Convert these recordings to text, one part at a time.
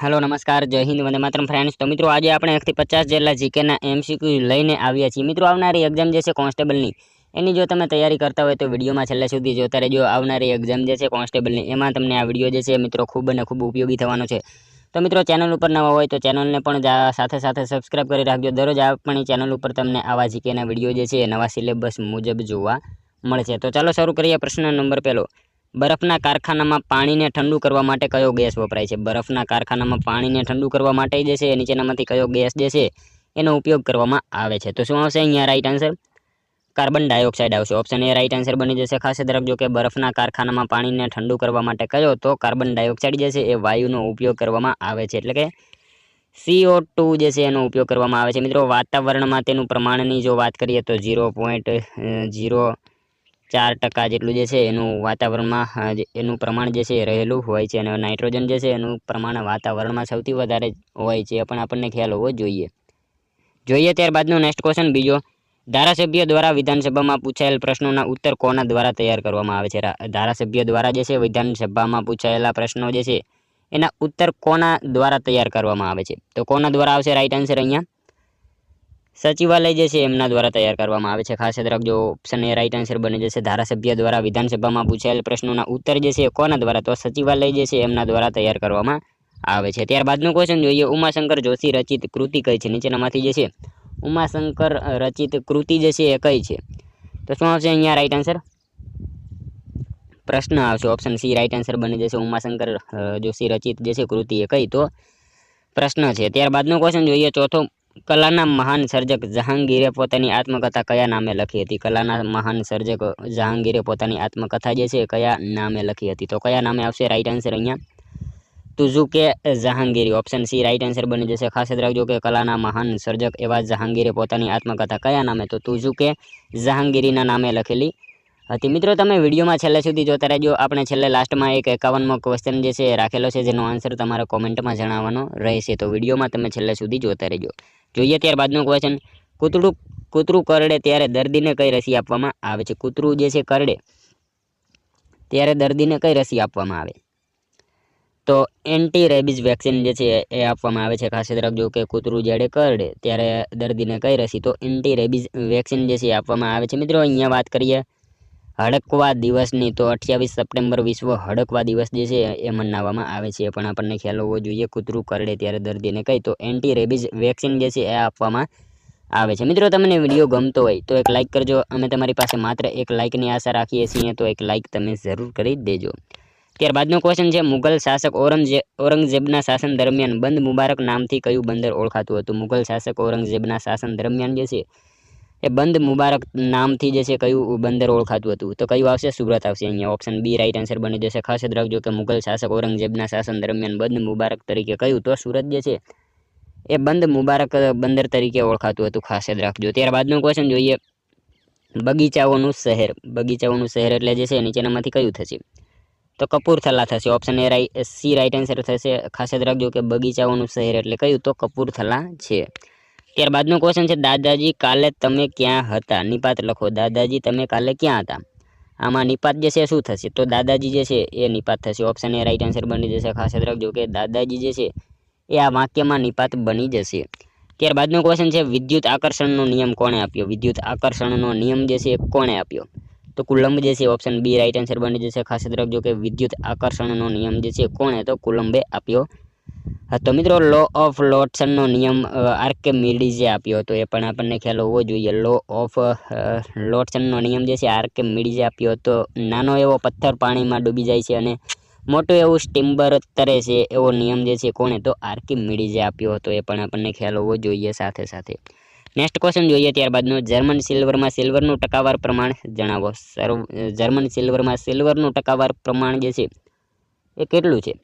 Hello, નમસ્કાર, જય Hind, Vande Mataram friends. તો મિત્રો, આજે આપણે એકથી પચાસ જેટલા જીકેના એમસીક્યુ લઈને આવ્યા છીએ. મિત્રો, આવનારી એક્ઝામ જે છે કોન્સ્ટેબલની, એની જો તમે તૈયારી કરતા હોય તો વિડીયોમાં છેલ્લા સુધી જોતા રહેજો. આવનારી એક્ઝામ જે છે કોન્સ્ટેબલની, એમાં તમને આ વીડિયો જે છે મિત્રો ખૂબ અને ખૂબ ઉપયોગી થવાનો છે. તો મિત્રો, ચેનલ ઉપર નવા હોય તો ચેનલને પણ સાથે સાથે સબસ્ક્રાઈબ કરી રાખજો. દરરોજ આપણી ચેનલ ઉપર તમને આવા જીકેના વીડિયો જે છે નવા સિલેબસ મુજબ જોવા મળશે. તો ચાલો શરૂ કરીએ પ્રશ્ન નંબર પહેલો. બરફના કારખાનામાં પાણીને ઠંડુ કરવા માટે કયો ગેસ વપરાય છે? બરફના કારખાનામાં પાણીને ઠંડુ કરવા માટે જે છે નીચેનામાંથી કયો ગેસ જે છે એનો ઉપયોગ કરવામાં આવે છે? તો શું આવશે? અહીંયા રાઈટ આન્સર કાર્બન ડાયોક્સાઇડ આવશે. ઓપ્શન એ રાઈટ આન્સર બની જશે. ખાસ યાદ રાખજો કે બરફના કારખાનામાં પાણીને ઠંડુ કરવા માટે કયો? તો કાર્બન ડાયોક્સાઇડ જે છે એ વાયુનો ઉપયોગ કરવામાં આવે છે. એટલે કે સીઓ ટુ જે છે એનો ઉપયોગ કરવામાં આવે છે. મિત્રો, વાતાવરણમાં તેનું પ્રમાણની જો વાત કરીએ તો ઝીરો પોઈન્ટ ઝીરો ચાર ટકા જેટલું જે છે એનું વાતાવરણમાં એનું પ્રમાણ જે છે એ રહેલું હોય છે અને નાઇટ્રોજન જે છે એનું પ્રમાણ વાતાવરણમાં સૌથી વધારે હોય છે પણ આપણને ખ્યાલ હોવો જોઈએ. જોઈએ ત્યારબાદનો નેક્સ્ટ ક્વેશ્ચન બીજો. ધારાસભ્ય દ્વારા વિધાનસભામાં પૂછાયેલ પ્રશ્નોના ઉત્તર કોના દ્વારા તૈયાર કરવામાં આવે છે? ધારાસભ્ય દ્વારા જે છે વિધાનસભામાં પૂછાયેલા પ્રશ્નો જે છે એના ઉત્તર કોના દ્વારા તૈયાર કરવામાં આવે છે? તો કોના દ્વારા આવશે? રાઈટ આન્સર અહીંયા. સચિવાલય જે છે એમના દ્વારા તૈયાર કરવામાં આવે છે. ખાસ યાદ રાખજો ઓપ્શન એ રાઈટ આન્સર બની જશે. ધારાસભ્ય દ્વારા વિધાનસભામાં પૂછાયેલ પ્રશ્નોના ઉત્તર જે છે કોના દ્વારા? તો સચિવાલય જે છે એમના દ્વારા તૈયાર કરવામાં આવે છે. ત્યારબાદનું ક્વેશ્ચન જોઈએ. ઉમાશંકર જોશી રચિત કૃતિ કઈ છે? નીચેનામાંથી જે છે, ઉમાશંકર રચિત કૃતિ જે છે એ કઈ છે? તો શું આવશે અહીંયા રાઈટ આન્સર પ્રશ્ન આવશે. ઓપ્શન સી રાઈટ આન્સર બની જશે. ઉમાશંકર જોશી રચિત જે છે કૃતિ એ કઈ? તો પ્રશ્ન છે. ત્યારબાદનો ક્વેશ્ચન જોઈએ. ચોથો કલાના મહાન સર્જક જહાંગીરે પોતાની આત્મકથા કયા નામે લખી હતી? કલાના મહાન સર્જક જહાંગીરે પોતાની આત્મકથા જે છે કયા નામે લખી હતી? તો કયા નામે આવશે? રાઈટ આન્સર અહીંયા. Tuzuke Jahangiri. Option C right answer બની જશે. ખાસ યાદ રાખજો કે કલાના મહાન સર્જક એવા જહાંગીરે પોતાની આત્મકથા કયા નામે? તો તુઝુકે જહાંગીરીના નામે લખેલી હતી મિત્રો, તમે વિડીયોમાં છેલ્લે સુધી જોતા રહેજો. આપણે છેલ્લે લાસ્ટમાં એક એકાવનમો ક્વેશ્ચન જે છે રાખેલો છે, જેનો આન્સર તમારે કોમેન્ટમાં જણાવવાનો રહેશે. તો વિડીયોમાં તમે છેલ્લે સુધી જોતા રહેજો. જોઈએ ત્યારબાદનો ક્વેશ્ચન કૂતરું કૂતરું કરડે ત્યારે દર્દીને કઈ રસી આપવામાં આવે છે? કૂતરું જે છે કરડે ત્યારે દર્દીને કઈ રસી આપવામાં આવે? તો એન્ટી રેબિઝ વેક્સિન જે છે એ આપવામાં આવે છે, ખાસ રાખજો કે કૂતરું જ્યારે કરડે ત્યારે દર્દીને કઈ રસી? તો એન્ટી રેબિઝ વેક્સિન જે છે એ આપવામાં આવે છે. મિત્રો, અહીંયા વાત કરીએ. હડકવા દિવસની તો અઠ્યાવીસ સપ્ટેમ્બર વિશ્વ હડકવા દિવસ જે છે, એ મનાવવામાં આવે છે. પણ આપણને ખ્યાલ હોવો જોઈએ, કૂતરું કરડે ત્યારે દર્દીને કહી તો એન્ટી રેબીઝ વેક્સિન જે છે, એ આપવામાં આવે છે. મિત્રો, તમને વીડિયો ગમતો હોય, તો એક લાઇક કરજો. અમે તમારી પાસે માત્ર એક લાઇકની આશા રાખીએ છીએ, તો એક લાઇક તમે જરૂર કરી દેજો. ત્યારબાદનો ક્વેશ્ચન છે મુગલ શાસક ઔરંગઝેબ ઔરંગઝેબના શાસન દરમિયાન બંધ મુબારક નામથી કયું બંદર ઓળખાતું હતું? મુગલ શાસક ઔરંગઝેબના શાસન દરમિયાન જે છે એ બંધ મુબારક નામથી જે છે કયું બંદર ઓળખાતું હતું? તો કયું આવશે? સુરત આવશે અહીંયા. ઓપ્શન બી રાઈટ આન્સર બની જશે. ખાસ યાદ રાખજો કે મુગલ શાસક ઔરંગઝેબના શાસન દરમિયાન બંધ મુબારક તરીકે કયું? તો સુરત જે છે, એ બંધ મુબારક બંદર તરીકે ઓળખાતું હતું. ખાસ યાદ રાખજો. ત્યારબાદનું ક્વેશ્ચન જોઈએ. બગીચાઓનું શહેર. બગીચાઓનું શહેર એટલે જે છે, નીચેનામાંથી કયું થશે? તો કપૂરથલા થશે. ઓપ્શન એ રાઈ સી રાઈટ આન્સર થશે. ખાસ યાદ રાખજો કે બગીચાઓનું શહેર એટલે કયું? તો કપૂરથલા છે. ત્યારબાદનો ક્વેશ્ચન છે, દાદાજી, કાલે તમે ક્યાં હતા? નિપાત લખો, દાદાજી, તમે કાલે ક્યાં હતા? આમાં નિપાત જે છે શું થશે? તો દાદાજી જે છે એ નિપાત થશે. ઓપ્શન એ રાઈટ આન્સર બની જશે. ખાસ યાદ રાખજો કે દાદાજી જે છે એ આ વાક્યમાં નિપાત બની જશે. ત્યારબાદનો ક્વેશ્ચન છે, વિદ્યુત આકર્ષણનો નિયમ કોણે આપ્યો? વિદ્યુત આકર્ષણનો નિયમ જે છે એ કોણે આપ્યો? તો કુલંબ જે છે ઓપ્શન બી રાઈટ આન્સર બની જશે. ખાસ યાદ રાખજો કે વિદ્યુત આકર્ષણનો નિયમ જે છે કોણે? તો કુલંબે આપ્યો હતો મિત્રો લો ઓફ લોટસનનો નિયમ આર્કેમિડીઝે આપ્યો હતો, એ પણ આપણને ખ્યાલ હોવો જોઈએ. લો ઓફ લોટસનનો નિયમ જે છે આર્કેમિડીઝે આપ્યો હતો. નાનો એવો પથ્થર પાણીમાં ડૂબી જાય છે અને મોટું એવું સ્ટીમ્બર તરે છે, એવો નિયમ જે છે કોણે તો આર્કિમિડીઝે આપ્યો હતો, એ પણ આપણને ખ્યાલ હોવો જોઈએ સાથે સાથે. નેક્સ્ટ ક્વેશ્ચન જોઈએ ત્યારબાદનો. જર્મન સિલ્વરમાં સિલ્વરનું ટકાવાર પ્રમાણ જણાવો. સર્વ જર્મન સિલ્વરમાં સિલ્વરનું ટકાવાર પ્રમાણ જે છે, એ કેટલું છે?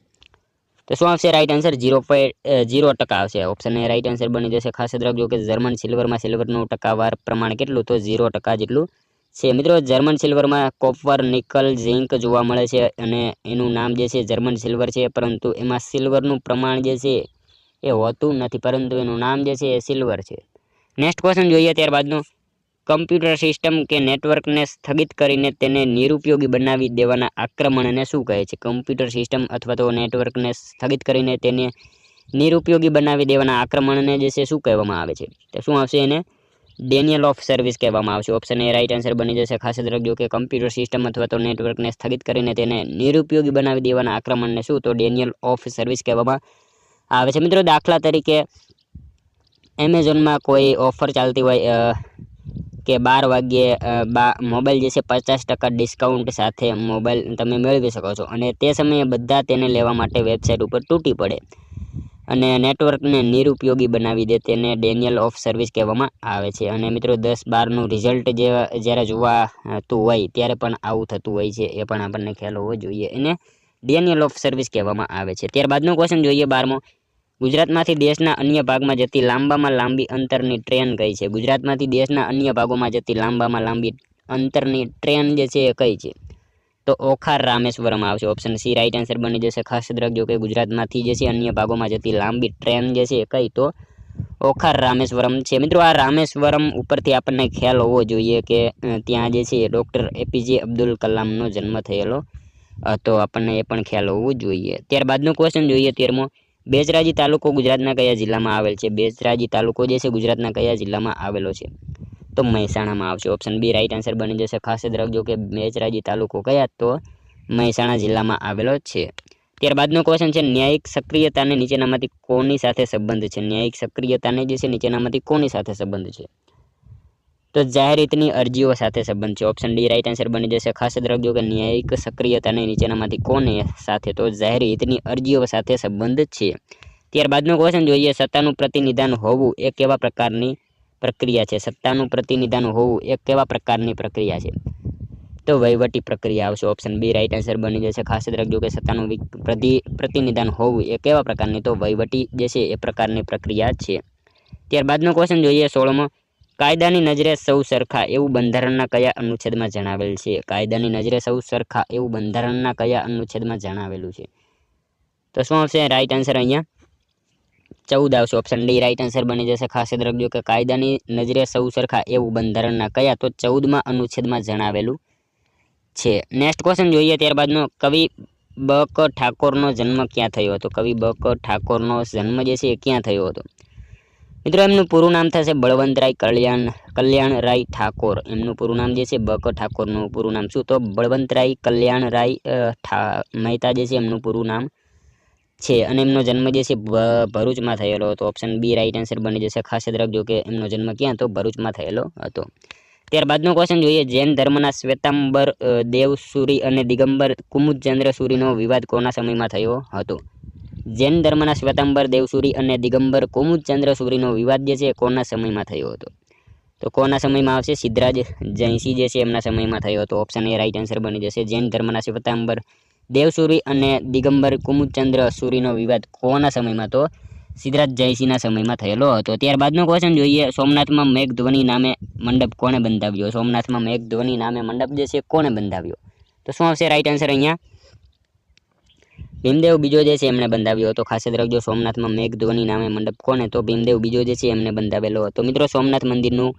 તો શું આવશે? Right answer zero point zero ટકા આવશે. ઓપ્શન એ રાઈટ આન્સર બની જશે. ખાસ યાદ કે જર્મન સિલ્વરમાં સિલ્વરનું ટકાવાર પ્રમાણ કેટલું? તો ઝીરો ટકા જેટલું છે. મિત્રો જર્મન સિલ્વરમાં કોપર નિકલ ઝીંક જોવા મળે છે અને એનું નામ જે છે જર્મન સિલ્વર છે. પરંતુ એમાં સિલ્વરનું પ્રમાણ જે છે એ હોતું નથી. પરંતુ એનું નામ જે છે એ સિલ્વર છે. નેક્સ્ટ ક્વેશ્ચન જોઈએ ત્યારબાદનું. કમ્પ્યુટર સિસ્ટમ કે નેટવર્કને સ્થગિત કરીને તેને નિરુપયોગી બનાવી દેવાના આક્રમણને શું કહે છે? કમ્પ્યુટર સિસ્ટમ અથવા તો નેટવર્કને સ્થગિત કરીને તેને નિરુપયોગી બનાવી દેવાના આક્રમણને જે છે શું કહેવામાં આવે છે? તો શું આવશે એને? ડેનિયલ ઓફ સર્વિસ કહેવામાં આવશે. ઓપ્શન એ રાઇટ આન્સર બની જશે. ખાસ યાદ રાખજો કે કમ્પ્યુટર સિસ્ટમ અથવા તો નેટવર્કને સ્થગિત કરીને તેને નિરુપયોગી બનાવી દેવાના આક્રમણને શું? તો ડેનિયલ ઓફ સર્વિસ કહેવામાં આવે છે. મિત્રો, દાખલા તરીકે એમેઝોનમાં કોઈ ઓફર ચાલતી હોય કે બાર વાગ્યે બા, મોબાઈલ જે છે પચાસ ટકા ડિસ્કાઉન્ટ સાથે મોબાઈલ તમે મેળવી શકો છો. અને તે સમયે બધા તેને લેવા માટે વેબસાઇટ ઉપર તૂટી પડે. અને નેટવર્કને નિરુપયોગી બનાવી દે તેને ડેનિયલ ઓફ સર્વિસ કહેવામાં આવે છે. અને મિત્રો દસ બારનું રિઝલ્ટ જે, જ્યારે જોવાતું હોય, ત્યારે પણ આવું થતું હોય છે. એ પણ આપણને ખ્યાલ હોવો જોઈએ. એને ડેનિયલ ઓફ સર્વિસ કહેવામાં આવે છે. ત્યારબાદનો ક્વેશ્ચન જોઈએ બારમો. ગુજરાતમાંથી દેશના અન્ય ભાગમાં જતી લાંબામાં લાંબી અંતરની ટ્રેન કઈ છે? ગુજરાતમાંથી દેશના અન્ય ભાગોમાં જતી લાંબામાં લાંબી અંતરની ટ્રેન જે છે એ કઈ છે? તો ઓખા રામેશ્વરમ આવશે. ઓપ્શન સી રાઈટ આન્સર બની જશે. ખાસ યાદ કે ગુજરાતમાંથી જે છે અન્ય ભાગોમાં જતી લાંબી ટ્રેન જે છે એ કઈ? તો ઓખાર રામેશ્વરમ છે. મિત્રો, આ રામેશ્વરમ ઉપરથી આપણને ખ્યાલ હોવો જોઈએ કે ત્યાં જે છે ડૉક્ટર એપીજે અબ્દુલ કલામનો જન્મ થયેલો. તો આપણને એ પણ ખ્યાલ હોવો જોઈએ. ત્યારબાદનો ક્વેશ્ચન જોઈએ તેરમો. બેચરાજી તાલુકો ગુજરાતના કયા જિલ્લામાં આવેલ છે? બેચરાજી તાલુકો જે છે, ગુજરાતના કયા જિલ્લામાં આવેલો છે? તો મહેસાણામાં આવશે. ઓપ્શન બી રાઈટ આન્સર બની જશે. ખાસ યાદ રાખજો કે બેચરાજી તાલુકો કયા? તો મહેસાણા જિલ્લામાં આવેલો છે. ત્યારબાદનો ક્વેશ્ચન છે, ન્યાયિક સક્રિયતાને નીચેનામાંથી કોની સાથે સંબંધ છે? ન્યાયિક સક્રિયતાને જે છે, નીચેનામાંથી કોની સાથે સંબંધ છે? તો જાહેર હિતની અરજીઓ સાથે સંબંધ છે. ઓપ્શન ડી રાઇટ આન્સર બની જશે. ખાસ દ્રવ્યો કે ન્યાયિક સક્રિયતાને નીચેનામાંથી કોને સાથે? તો જાહેર હિતની અરજીઓ સાથે સંબંધ છે. ત્યારબાદનો ક્વેશ્ચન જોઈએ. સત્તાનું પ્રતિનિધાન હોવું એ કેવા પ્રકારની પ્રક્રિયા છે? સત્તાનું પ્રતિનિધાન હોવું એ કેવા પ્રકારની પ્રક્રિયા છે? તો વહીવટી પ્રક્રિયા આવશે. ઓપ્શન બી રાઇટ આન્સર બની જશે. ખાસ રાખજો કે સત્તાનું પ્રતિ, પ્રતિનિધાન હોવું એ કેવા પ્રકારની? તો વહીવટી જે છે એ પ્રકારની પ્રક્રિયા છે. ત્યારબાદનો ક્વેશ્ચન જોઈએ. સોળમો કાયદાની નજરે સૌ સરખા એવું બંધારણના કયા અનુચ્છેદમાં જણાવેલ છે? કાયદાની નજરે સૌ સરખા એવું બંધારણના કયા અનુચ્છેદમાં જણાવેલું છે? તો શું આવશે? રાઈટ આન્સર અહીંયા. ચૌદ આવશે. ઓપ્શન ડી રાઈટ આન્સર બની જશે ખાસ યાદ રાખજો કે કાયદાની નજરે સૌ સરખા એવું બંધારણના કયા? તો ચૌદમાં અનુચ્છેદમાં જણાવેલું છે. નેક્સ્ટ ક્વેશ્ચન જોઈએ ત્યારબાદનો. કવિ બક ઠાકોરનો જન્મ ક્યાં થયો હતો? કવિ બક ઠાકોરનો જન્મ જે છે એ ક્યાં થયો હતો? મિત્રો, એમનું પૂરું નામ થશે બળવંતરાય કલ્યાણ, કલ્યાણરાય ઠાકોર. એમનું પૂરું નામ જે છે બક ઠાકોરનું પૂરું નામ. શું તો? બળવંતરાય કલ્યાણરાય મહેતા જે છે એમનું પૂરું નામ છે. અને એમનો જન્મ જે છે ભરૂચમાં થયેલો હતો. ઓપ્શન બી રાઈટ આન્સર બની જશે ખાસ યાદ રાખજો કે એમનો જન્મ ક્યાં તો ભરૂચમાં થયેલો હતો. ત્યારબાદનો ક્વેશ્ચન જોઈએ. જૈન ધર્મના શ્વેતાંબર દેવસુરી અને દિગંબર કુમુદચંદ્ર સુરીનો વિવાદ કોના સમયમાં થયો હતો? જૈન ધર્મના શ્વેતાંબર, દેવસુરી અને દિગંબર કુમુદચંદ્ર સૂરીનો વિવાદ જે છે કોના સમયમાં થયો હતો? તો કોના સમયમાં આવશે? સિદ્ધરાજ જયસિંહ જે છે એમના સમયમાં થયો હતો. ઓપ્શન એ રાઈટ આન્સર બની જશે. જૈન ધર્મના શ્વેતાંબર, દેવસુરી અને દિગંબર કુમુદચંદ્ર સૂરીનો વિવાદ કોના સમયમાં? તો સિદ્ધરાજ જયસિંહના સમયમાં થયેલો હતો. ત્યારબાદનો ક્વેશ્ચન જોઈએ. સોમનાથમાં મેઘધ્વની નામે મંડપ કોણે બંધાવ્યો? સોમનાથમાં મેઘધ્વની નામે મંડપ જે છે કોણે બંધાવ્યો? તો શું આવશે? રાઈટ આન્સર અહીંયા. ભીમદેવ બીજો જે છે એમણે બંધાવ્યો હતો. ખાસ યાદ રાખજો સોમનાથમાં મેઘધ્વની નામે મંડપ કોને તો ભીમદેવ બીજો જે છે એમને બંધાવેલો હતો. મિત્રો, સોમનાથ મંદિરનું,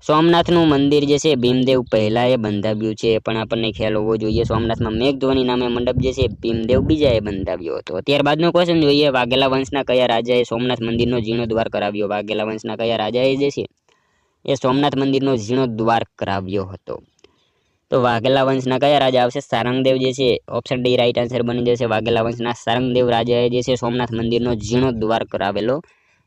સોમનાથનું મંદિર જે છે ભીમદેવ પહેલાંએ બંધાવ્યું છે. એ પણ આપણને ખ્યાલ હોવો જોઈએ સોમનાથમાં મેઘધ્વની નામે મંડપ જે છે ભીમદેવ બીજાએ બંધાવ્યો હતો. ત્યારબાદનો ક્વેશ્ચન જોઈએ, વાઘેલા વંશના કયા રાજાએ સોમનાથ મંદિરનો જીર્ણોદ્વાર કરાવ્યો? વાઘેલા વંશના કયા રાજાએ જે છે એ સોમનાથ મંદિરનો જીર્ણોદ્વાર કરાવ્યો હતો? તો વાઘેલા વંશના કયા રાજા આવશે? સારંગદેવ જે છે ઓપ્શન ડી રાઈટ આન્સર બની જશે. વાઘેલા વંશના સારંગદેવ રાજાએ જે છે, સોમનાથ મંદિરનો જીર્ણોદ્વાર કરાવેલો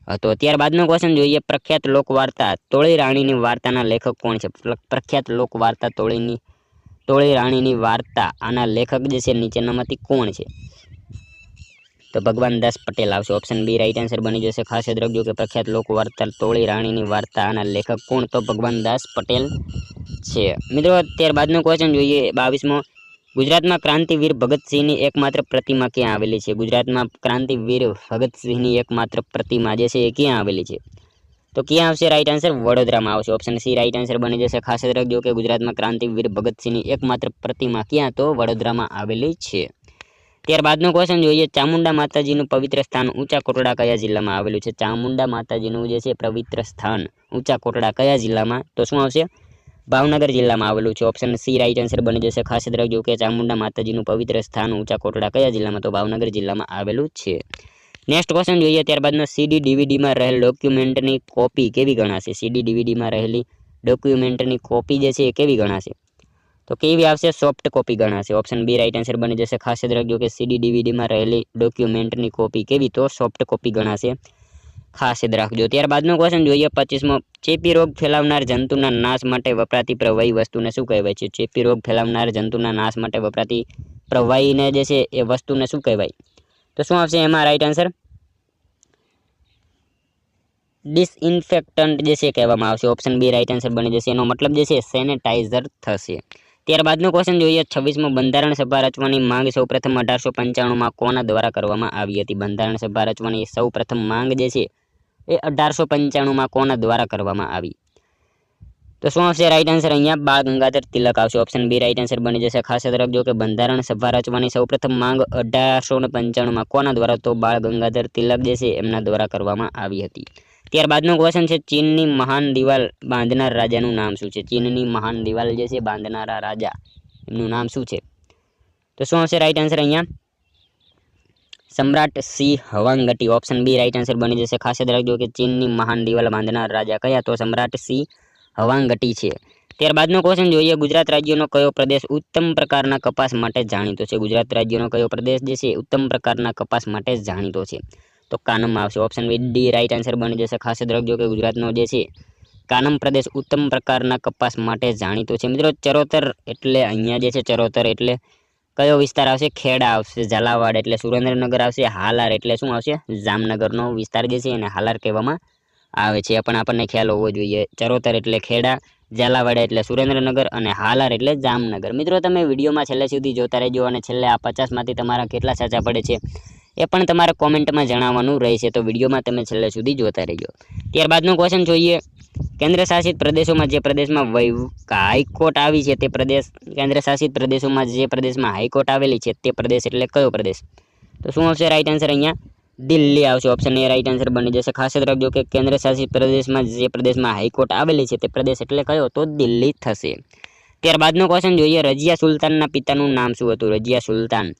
હતો. ત્યારબાદનો ક્વેશ્ચન જોઈએ, પ્રખ્યાત લોકવાર્તા તોળી રાણીની વાર્તાના લેખક કોણ છે? પ્ર- પ્રખ્યાત લોકવાર્તા તોળીની, તોળી રાણીની વાર્તા આના લેખક જે છે, નીચેનામાંથી કોણ છે? તો ભગવાન દાસ પટેલ આવશે. ઓપ્શન બી રાઈટ આન્સર બની જશે. ખાસ યાદ રાખજો કે પ્રખ્યાત લોક વાર્તા તોળી રાણીની વાર્તા આના લેખક કોણ? તો ભગવાન દાસ પટેલ છે. મિત્રો, ત્યારબાદનો ક્વેશ્ચન જોઈએ. બાવીસમો. ગુજરાતમાં ક્રાંતિવીર ભગતસિંહની એકમાત્ર પ્રતિમા ક્યાં આવેલી છે? ગુજરાતમાં ક્રાંતિવીર ભગતસિંહની એકમાત્ર પ્રતિમા જે છે એ ક્યાં આવેલી છે? તો ક્યાં આવશે? રાઈટ આન્સર વડોદરામાં આવશે. ઓપ્શન સી રાઈટ આન્સર બની જશે. ખાસ રાખજો કે ગુજરાતમાં ક્રાંતિવીર ભગતસિંહની એકમાત્ર પ્રતિમા ક્યાં? તો વડોદરામાં આવેલી છે. ત્યારબાદનો ક્વેશ્ચન જોઈએ. ચામુંડા માતાજીનું પવિત્ર સ્થાન ઊંચા કોટડા કયા જિલ્લામાં આવેલું છે? ચામુંડા માતાજીનું જે છે પવિત્ર સ્થાન ઊંચા કોટડા કયા જિલ્લામાં? તો શું આવશે? ભાવનગર જિલ્લામાં આવેલું છે. ઓપ્શન સી રાઈટ આન્સર બની જશે. ખાસ યાદ રાખજો કે ચામુંડા માતાજીનું પવિત્ર સ્થાન ઊંચા કોટડા કયા જિલ્લામાં? તો ભાવનગર જિલ્લામાં આવેલું છે. નેક્સ્ટ ક્વેશ્ચન જોઈએ. ત્યારબાદનો સીડી ડીવીડીમાં રહેલ ડોક્યુમેન્ટની કોપી કેવી ગણાશે? સીડી ડીવીડીમાં રહેલી ડોક્યુમેન્ટની કોપી જે છે એ કેવી ગણાશે? તો કેવી આવશે? સોફ્ટ કોપી ગણાશે. ઓપ્શન બી રાઈટ આન્સર બની જશે. ખાસ યાદ રાખજો કે સીડી ડીવીડીમાં રહેલી ડોક્યુમેન્ટની કોપી કેવી તો સોફ્ટ કોપી ગણાશે. ખાસ યાદ રાખજો. ત્યારબાદનો ક્વેશ્ચન જોઈએ. પચીસમો, ચેપી રોગ ફેલાવનાર જંતુના નાશ માટે વપરાતી પ્રવાહી વસ્તુને શું કહેવાય છે? ચેપી રોગ ફેલાવનાર જંતુના નાશ માટે વપરાતી પ્રવાહીને જે છે એ વસ્તુને શું કહેવાય? તો શું આવશે એમાં? રાઈટ આન્સર ડિસઇન્ફેક્ટન્ટ જે છે કહેવામાં આવશે. ઓપ્શન બી રાઈટ આન્સર બની જશે. એનો મતલબ જે છે સેનેટાઇઝર થશે. ત્યારબાદનો ક્વેશ્ચન જોઈએ, છવ્વીસમાં બંધારણ સભા રચવાની માંગ સૌપ્રથમ અઢારસો પંચાણુંમાં કોના દ્વારા કરવામાં આવી હતી? બંધારણ સભા રચવાની સૌપ્રથમ માંગ જે છે, એ અઢારસો પંચાણુંમાં કોના દ્વારા કરવામાં આવી? તો શું આવશે? રાઈટ આન્સર અહીંયા, બાળ ગંગાધર તિલક આવશે. ઓપ્શન બી રાઈટ આન્સર બની જશે. ખાસ યાદ રાખજો કે બંધારણ સભા રચવાની સૌપ્રથમ માંગ અઢારસો પંચાણુંમાં કોના દ્વારા? તો બાળ ગંગાધર તિલક જે છે, એમના દ્વારા કરવામાં આવી હતી. ત્યારબાદનો ક્વેશ્ચન છે ચીનની મહાન દિવાલ બાંધનાર રાજાનું નામ શું છે? ચીનની મહાન દિવાલ જે છે બાંધનારા રાજા, એમનું નામ શું છે? તો શું આવશે રાઈટ આન્સર અહીંયા? સમ્રાટ સિંહ હવાંગટી ઓપ્શન બી રાઈટ આન્સર બની જશે. ખાસ યાદ રાખજો કે ચીનની મહાન દિવાલ બાંધનાર રાજા કયા? તો સમ્રાટ સિંહ હવાંગટી છે. ત્યારબાદનો ક્વેશ્ચન જોઈએ, ગુજરાત રાજ્યનો કયો પ્રદેશ ઉત્તમ પ્રકારના કપાસ માટે જાણીતો છે? ગુજરાત રાજ્યનો કયો પ્રદેશ જે છે, ઉત્તમ પ્રકારના કપાસ માટે જાણીતો છે? તો કાનમ આવશે. Option B D right answer બની જશે. ખાસ યાદ કે ગુજરાતનો જે છે, કાનમ પ્રદેશ ઉત્તમ પ્રકારના કપાસ માટે જાણીતો છે. મિત્રો, ચરોતર એટલે અહીંયા જે છે, ચરોતર એટલે કયો વિસ્તાર આવશે? ખેડા આવશે, ઝાલાવાડ એટલે સુરેન્દ્રનગર આવશે, હાલાર એટલે શું આવશે? જામનગરનો વિસ્તાર જે છે એને હાલાર કહેવામાં આવે છે. પણ આપણને ખ્યાલ હોવો જોઈએ. ચરોતર એટલે ખેડા, ઝાલાવાડ એટલે સુરેન્દ્રનગર અને હાલાર એટલે જામનગર. મિત્રો, તમે વિડીયોમાં છેલ્લે સુધી જોતા રહેજો અને છેલ્લે આ પચાસમાંથી તમારા કેટલા સાચા પડે છે? એ પણ તમારે કોમેન્ટમાં જણાવવાનું રહેશે. તો વિડીયોમાં તમે છેલ્લે સુધી જોતા રહેજો. ત્યારબાદનો ક્વેશ્ચન જોઈએ. કેન્દ્ર શાસિત પ્રદેશોમાં જે પ્રદેશમાં હાઈકોર્ટ આવી છે તે પ્રદેશ કેન્દ્ર શાસિત પ્રદેશોમાં જે પ્રદેશમાં હાઈકોર્ટ આવેલી છે તે પ્રદેશ એટલે કયો પ્રદેશ? તો શું આવશે? રાઈટ આન્સર અહીંયા દિલ્હી આવશે. ઓપ્શન એ રાઈટ આન્સર બની જશે. ખાસ યાદ રાખજો કે કેન્દ્ર શાસિત પ્રદેશમાં જે પ્રદેશમાં હાઈકોર્ટ આવેલી છે તે પ્રદેશ એટલે કયો? તો દિલ્હી થશે. ત્યારબાદનો ક્વેશ્ચન જોઈએ. રજિયા સુલતાનના પિતાનું નામ શું હતું? રજિયા સુલતાન.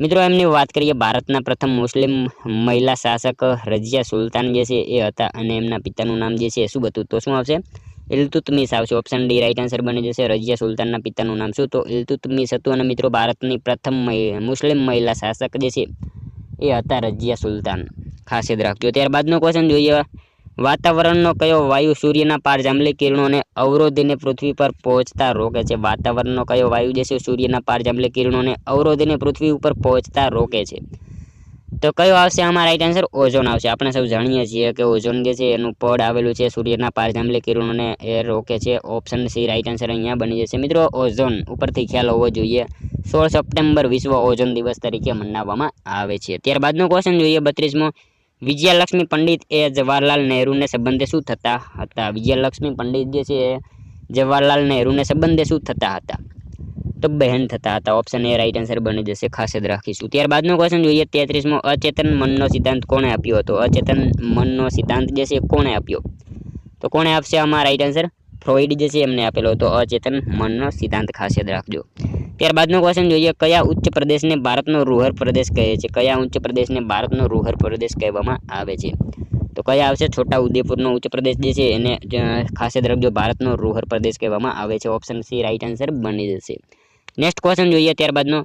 મિત્રો, એમની વાત કરીએ, ભારતના પ્રથમ મુસ્લિમ મહિલા શાસક રજિયા સુલતાન જે છે એ હતા અને એમના પિતાનું નામ જે છે શું હતું? તો શું આવશે? ઇલતુતમિસ આવશે. ઓપ્શન ડી રાઇટ આન્સર બની જશે. રજિયા સુલતાનના પિતાનું નામ શું? તો ઇલતુતમિસ હતું અને મિત્રો, ભારતની પ્રથમ મુસ્લિમ મહિલા શાસક જે છે એ હતા રજિયા સુલતાન. ખાસ યાદ રાખજો. ત્યારબાદનો ક્વેશ્ચન જોઈએ. વાતાવરણનો કયો વાયુ સૂર્યના પારજાંબલી કિરણોને અવરોધીને પૃથ્વી પર પહોંચતા રોકે છે? વાતાવરણનો કયો વાયુ જે છે સૂર્યના પારજાંબલી કિરણોને અવરોધીને પૃથ્વી ઉપર પહોંચતા રોકે છે? તો કયો આવશે આમાં રાઈટ આન્સર ઓઝોન આવશે. આપણે સૌ જાણીએ છીએ કે ઓઝોન જે છે એનું પડ આવેલું છે સૂર્યના પારજાંબલી કિરણોને એ રોકે છે. ઓપ્શન સી રાઈટ આન્સર અહીંયા બની જશે. મિત્રો, ઓઝોન ઉપરથી ખ્યાલ હોવો જોઈએ. સોળ સપ્ટેમ્બર વિશ્વ ઓઝોન દિવસ તરીકે મનાવવામાં આવે છે. ત્યારબાદનો ક્વેશ્ચન જોઈએ બત્રીસમો. વિજયાલક્ષ્મી પંડિત એ જવાહરલાલ નહેરુને સંબંધે શું થતા હતા? વિજયાલક્ષ્મી પંડિત જે છે એ જવાહરલાલ નહેરુને સંબંધે શું થતા હતા? તો બહેન થતા હતા. ઓપ્શન એ રાઈટ આન્સર બની જશે. ખાસ યાદ રાખીશું. ત્યારબાદનો ક્વેશ્ચન જોઈએ. તેત્રીસમો, અચેતન મનનો સિદ્ધાંત કોણે આપ્યો હતો? અચેતન મનનો સિદ્ધાંત જે છે એ કોણે આપ્યો? તો કોણે આપશે આમાં? રાઈટ આન્સર ફ્રોઈડ જે છે એમને આપેલો હતો. અચેતન મનનો સિદ્ધાંત. ખાસ યાદ રાખજો. ત્યારબાદનો ક્વેશ્ચન જોઈએ, કયા ઉચ્ચ પ્રદેશને ભારતનો રૂહર પ્રદેશ કહે છે? કયા ઉચ્ચ પ્રદેશને ભારતનો રૂહર પ્રદેશ કહેવામાં આવે છે? તો કયા આવશે? છોટા ઉદેપુરનો ઉચ્ચ પ્રદેશ જે છે, એને ખાસ યાદ રાખજો, ભારતનો રૂહર પ્રદેશ કહેવામાં આવે છે. ઓપ્શન સી રાઈટ આન્સર બની જશે. નેક્સ્ટ ક્વેશ્ચન જોઈએ, ત્યારબાદનો.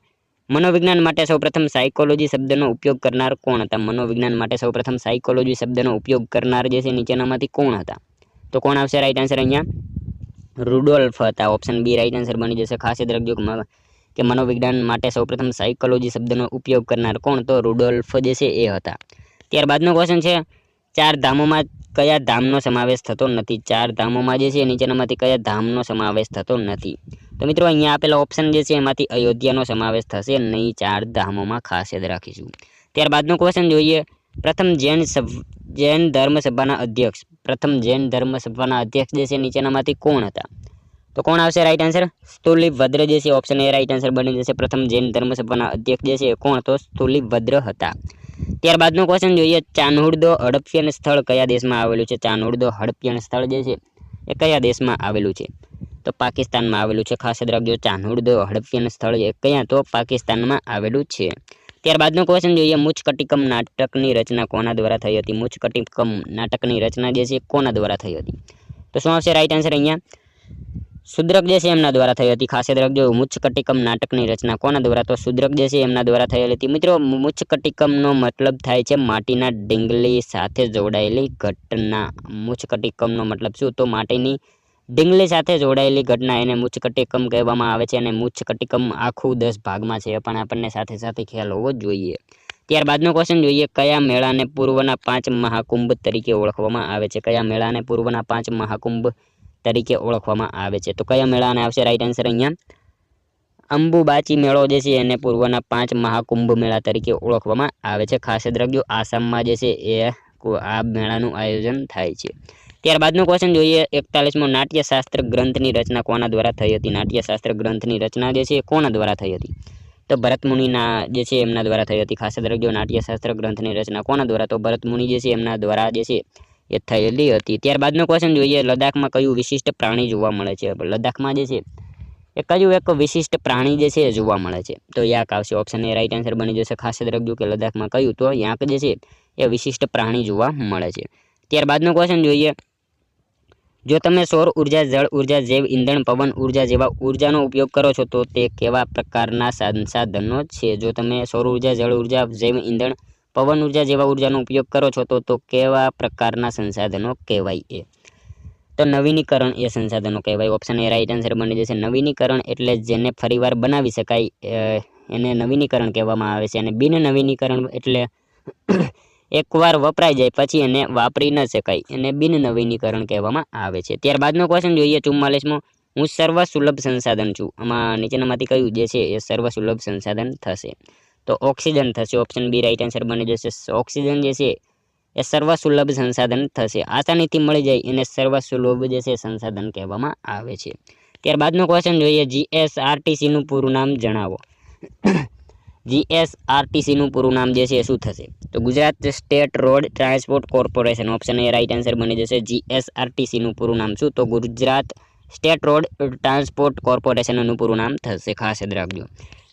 મનોવિજ્ઞાન માટે સૌપ્રથમ સાયકોલોજી શબ્દનો ઉપયોગ કરનાર કોણ હતા? મનોવિજ્ઞાન માટે સૌપ્રથમ સાયકોલોજી શબ્દનો ઉપયોગ કરનાર જે છે, નીચેનામાંથી કોણ હતા? તો કોણ આવશે? રાઈટ આન્સર અહીંયા. રૂડોલ્ફ હતા ઓપ્શન બી રાઈટ આન્સર બની જશે. ખાસ યાદ રાખજો કે મનોવિજ્ઞાન માટે સૌપ્રથમ સાયકોલોજી શબ્દનો ઉપયોગ કરનાર કોણ? તો રૂડોલ્ફ જે છે એ હતા. ત્યારબાદનો ક્વેશ્ચન છે, ચાર ધામોમાં કયા ધામનો સમાવેશ થતો નથી? ચાર ધામોમાં જે છે, નીચેનામાંથી કયા ધામનો સમાવેશ થતો નથી? તો મિત્રો, અહીંયા આપેલા ઓપ્શન જે છે, એમાંથી અયોધ્યાનો સમાવેશ થશે નહીં. ચાર ધામોમાં ખાસ યાદ રાખીશું. ત્યારબાદનો ક્વેશ્ચન જોઈએ પ્રથમ જૈન જૈન ધર્મ સભાના અધ્યક્ષ. પ્રથમ જૈન ધર્મ સભાના અધ્યક્ષ જે છે નીચેનામાંથી કોણ હતા? તો કોણ આવશે? રાઈટ આન્સર સ્થુલિભદ્ર જે છે ઓપ્શન એ રાઈટ આન્સર બની જશે. પ્રથમ જૈન ધર્મ સભાના અધ્યક્ષ જે છે કોણ તો સ્થુલિભદ્ર હતા. ત્યારબાદનો ક્વેશ્ચન જોઈએ ચાનુર્દો હડપ્યન સ્થળ કયા દેશમાં આવેલું છે? ચાનુર્દો હડપ્યન સ્થળ જે છે, એ કયા દેશમાં આવેલું છે? તો પાકિસ્તાનમાં આવેલું છે. ખાસ યાદ રાખજો ચાનુર્દો હડપ્યન સ્થળ એ કયા તો પાકિસ્તાનમાં આવેલું છે. ત્યારબાદનો ક્વેશ્ચન જોઈએ મુચકટિકમ નાટકની રચના કોના દ્વારા થઈ હતી? મુચકટિકમ નાટકની રચના જે છે કોના દ્વારા થઈ હતી? તો શું આવશે? રાઈટ આન્સર અહીંયા. શુદ્રક જે છે, એમના દ્વારા થઈ હતી. ખાસ યાદ રાખજો મુચકટિકમ નાટકની રચના કોના દ્વારા? તો શુદ્રક જે છે, એમના દ્વારા થયેલી હતી. મિત્રો મુચકટિકમનો મતલબ થાય છે, માટીના ડીંગલી સાથે જોડાયેલી ઘટના. મુચકટિકમનો મતલબ શું? તો માટીની ડીંગલી સાથે જોડાયેલી ઘટના એને મુચકટિકમ કહેવામાં આવે છે અને મુચકટિકમ આખું દસ ભાગમાં છે, પણ આપણને સાથે સાથે ખ્યાલ હોવો જોઈએ. ત્યારબાદનો ક્વેશ્ચન જોઈએ, કયા મેળાને પૂર્વના પાંચ મહાકુંભ તરીકે ઓળખવામાં આવે છે? કયા મેળાને પૂર્વના પાંચ મહાકુંભ તરીકે ઓળખવામાં આવે છે? તો કયા મેળાને આવશે? રાઈટ આન્સર અહીંયા. અંબુબાચી મેળો જે છે, એને પૂર્વના પાંચ મહાકુંભ મેળા તરીકે ઓળખવામાં આવે છે. ખાસ દ્રવ્યો આસામમાં જે છે, એ આ મેળાનું આયોજન થાય છે. ત્યારબાદનો ક્વેશ્ચન જોઈએ. એકતાલીસમો નાટ્યશાસ્ત્ર ગ્રંથની રચના કોના દ્વારા થઈ હતી? નાટ્યશાસ્ત્ર ગ્રંથની રચના જે છે એ કોના દ્વારા થઈ હતી? તો ભરતમુનિના જે છે એમના દ્વારા થઈ હતી. ખાસ યાદ નાટ્યશાસ્ત્ર ગ્રંથની રચના કોના દ્વારા? તો ભરતમુનિ જે છે એમના દ્વારા જે છે એ થયેલી હતી. ત્યારબાદનો ક્વેશ્ચન જોઈએ, લદ્દાખમાં કયું વિશિષ્ટ પ્રાણી જોવા મળે છે? લદ્દાખમાં જે છે એ કયું એક વિશિષ્ટ પ્રાણી જે છે એ જોવા મળે છે? તો યાક આવશે. ઓપ્શન એ રાઈટ આન્સર બની જશે. ખાસ યાદ કે લદ્દાખમાં કયું તો યાક જે છે એ વિશિષ્ટ પ્રાણી જોવા મળે છે. ત્યારબાદનો ક્વેશ્ચન જોઈએ જો તમે સૌર ઊર્જા, જળ ઊર્જા, જૈવ ઇંધણ પવન ઊર્જા જેવા ઉર્જાનો ઉપયોગ કરો છો, તો તે કેવા પ્રકારના સંસાધનો છે? જો તમે સૌર ઊર્જા, જળ ઊર્જા, જૈવ ઇંધણ પવન ઊર્જા જેવા ઉર્જાનો ઉપયોગ કરો છો, તો તો કેવા પ્રકારના સંસાધનો કહેવાય એ? તો નવીનીકરણ એ સંસાધનો કહેવાય. ઓપ્શન એ રાઈટ આન્સર બની જશે. નવીનીકરણ એટલે જેને ફરીવાર બનાવી શકાય એને નવીનીકરણ કહેવામાં આવે છે. અને બિન નવીનીકરણ એટલે એકવાર વપરાઈ જાય, પછી એને વાપરી ન શકાય. એને બિન નવીનીકરણ કહેવામાં આવે છે. ત્યારબાદનો ક્વેશ્ચન જોઈએ ચુમ્માલીસમો. હું સર્વ સુલભ સંસાધન છું. આમાં નીચેનામાંથી કયું જે છે એ સર્વ સુલભ સંસાધન થશે. તો ઓક્સિજન થશે. ઓપ્શન બી રાઈટ આન્સર બની જશે. ઓક્સિજન જે છે એ સર્વ સુલભ સંસાધન થશે. આસાનીથી મળી જાય એને સર્વ સુલભ જે છે સંસાધન કહેવામાં આવે છે. ત્યારબાદનો ક્વેશ્ચન જોઈએ. જીએસઆરટીસીનું પૂરું નામ જણાવો. જીએસઆરટીસીનું પૂરું નામ જે છે એ શું થશે? તો Gujarat state road transport corporation option A right answer બની જશે જીએસઆરટીસીનું પૂરું નામ શું? તો ગુજરાત સ્ટેટ રોડ ટ્રાન્સપોર્ટ કોર્પોરેશનનું પૂરું નામ થશે. ખાસ યાદ રાખજો.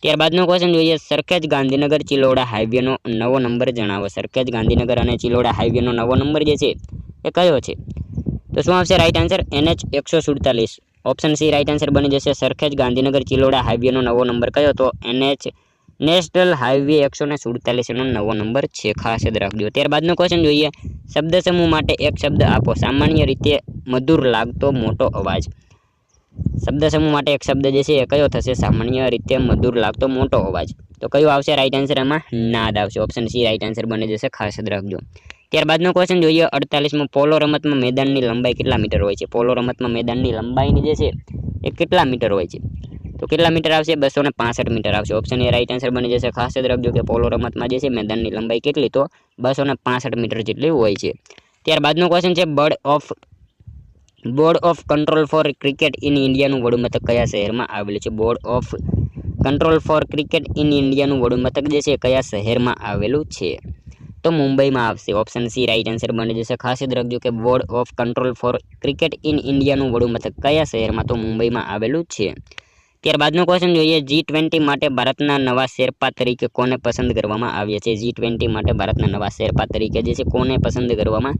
ત્યારબાદનો ક્વેશ્ચન જોઈએ. સરખેજ ગાંધીનગર ચિલોડા હાઈવેનો નવો નંબર જણાવો. સરખેજ ગાંધીનગર અને ચિલોડા હાઈવેનો નવો નંબર જે છે એ કયો છે? તો શું આવશે રાઈટ આન્સર એનએચ એકસો સુડતાલીસ. ઓપ્શન સી રાઇટ આન્સર બની જશે. સરખેજ ગાંધીનગર ચિલોડા હાઈવેનો નવો નંબર કયો? તો એનએચ નેશનલ હાઈવે એકસો ને સુડતાલીસનો નવો નંબર છે. ખાસ યાદ રાખજો. ત્યારબાદનો ક્વેશ્ચન જોઈએ. શબ્દ સમૂહ માટે એક શબ્દ આપો. સામાન્ય રીતે મધુર લાગતો મોટો અવાજ. શબ્દ સમૂહ માટે એક શબ્દ જે છે એ કયો થશે? સામાન્ય રીતે મધુર લાગતો મોટો અવાજ. તો કયો આવશે? રાઈટ આન્સર એમાં નાદ આવશે. ઓપ્શન સી રાઈટ આન્સર બની જશે. ખાસ યાદ રાખજો. ત્યારબાદનો ક્વેશ્ચન જોઈએ. અડતાલીસમાં પોલો રમતમાં મેદાનની લંબાઈ કેટલા મીટર હોય છે? પોલો રમતમાં મેદાનની લંબાઈની જે છે એ કેટલા મીટર હોય છે? તો કેટલા મીટર આવશે? બસો ને પાસઠ મીટર આવશે. ઓપ્શન એ રાઈટ આન્સર બની જશે ખાસ યાદ રાખજો કે પોલો રમતમાં જે છે મેદાનની લંબાઈ કેટલી તો બસો ને પાસઠ મીટર જેટલી હોય છે. ત્યારબાદનો ક્વેશ્ચન છે board of board of control for cricket in ઇન્ડિયાનું વડું મથક કયા શહેરમાં આવેલું છે? Board of control for cricket in ઇન્ડિયાનું વડું મથક જે છે કયા શહેરમાં આવેલું છે? તો મુંબઈમાં આવશે. ઓપ્શન સી રાઈટ આન્સર બની જશે. ખાસ યાદ રાખજો કે board of control for cricket in ઇન્ડિયાનું વડું મથક કયા શહેરમાં તો મુંબઈમાં આવેલું છે? ત્યારબાદનો ક્વેશ્ચન જોઈએ. જી ટ્વેન્ટી માટે ભારતના નવા શેરપા તરીકે કોને પસંદ કરવામાં આવ્યા છે? જી ટ્વેન્ટી માટે ભારતના નવા શેરપા તરીકે જે છે, કોને પસંદ કરવામાં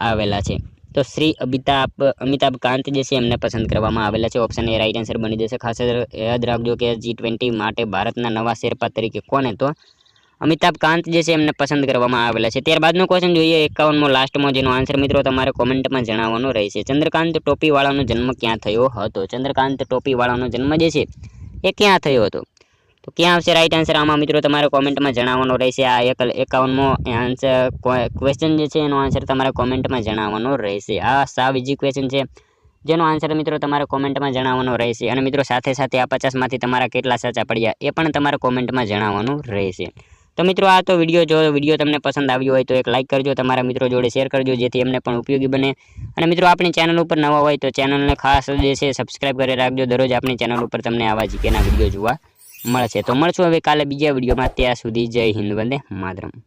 આવેલા છે? તો શ્રી અમિતાભ અમિતાભ કાંત જે છે, એમને પસંદ કરવામાં આવેલા છે. ઓપ્શન એ રાઈટ આન્સર બની જશે. ખાસ યાદ રાખજો કે જી ટ્વેન્ટી માટે ભારતના નવા શેરપા તરીકે કોને? તો અમિતાભ કાંત જે છે એમને પસંદ કરવામાં આવેલા છે. ત્યારબાદનો ક્વેશ્ચન જોઈએ એકાવનમો લાસ્ટમાં જેનો આન્સર મિત્રો તમારે કોમેન્ટમાં જણાવવાનો રહેશે. ચંદ્રકાંત ટોપીવાળાનો જન્મ ક્યાં થયો હતો? ચંદ્રકાંત ટોપીવાળાનો જન્મ જે છે એ ક્યાં થયો હતો? તો ક્યાં આવશે? રાઈટ આન્સર આમાં મિત્રો તમારે કોમેન્ટમાં જણાવવાનો રહેશે. આ એક એકાવનમો આન્સર ક્વેશ્ચન જે છે એનો આન્સર તમારે કોમેન્ટમાં જણાવવાનો રહેશે. આ સાવ ઇઝી ક્વેશ્ચન છે. જેનો આન્સર મિત્રો તમારે કોમેન્ટમાં જણાવવાનો રહેશે. અને મિત્રો સાથે સાથે આ પચાસમાંથી તમારા કેટલા સાચા પડ્યા એ પણ તમારે કોમેન્ટમાં જણાવવાનું રહેશે. તો મિત્રો આ તો વીડિયો જો વીડિયો તમને પસંદ આવ્યો હોય તો એક લાઇક કરજો, તમારા મિત્રો જોડે શેર કરજો, જેથી એમને પણ ઉપયોગી બને. અને મિત્રો આપણી ચેનલ ઉપર નવા હોય તો ચેનલને ખાસ જે છે સબસ્ક્રાઈબ કરી રાખજો. દરરોજ આપણી ચેનલ ઉપર તમને આવા જીકેના વીડિયો જોવા મળશે. તો મળશું હવે કાલે બીજા વિડીયોમાં ત્યાં સુધી જય હિન્દ, વંદે માતરમ.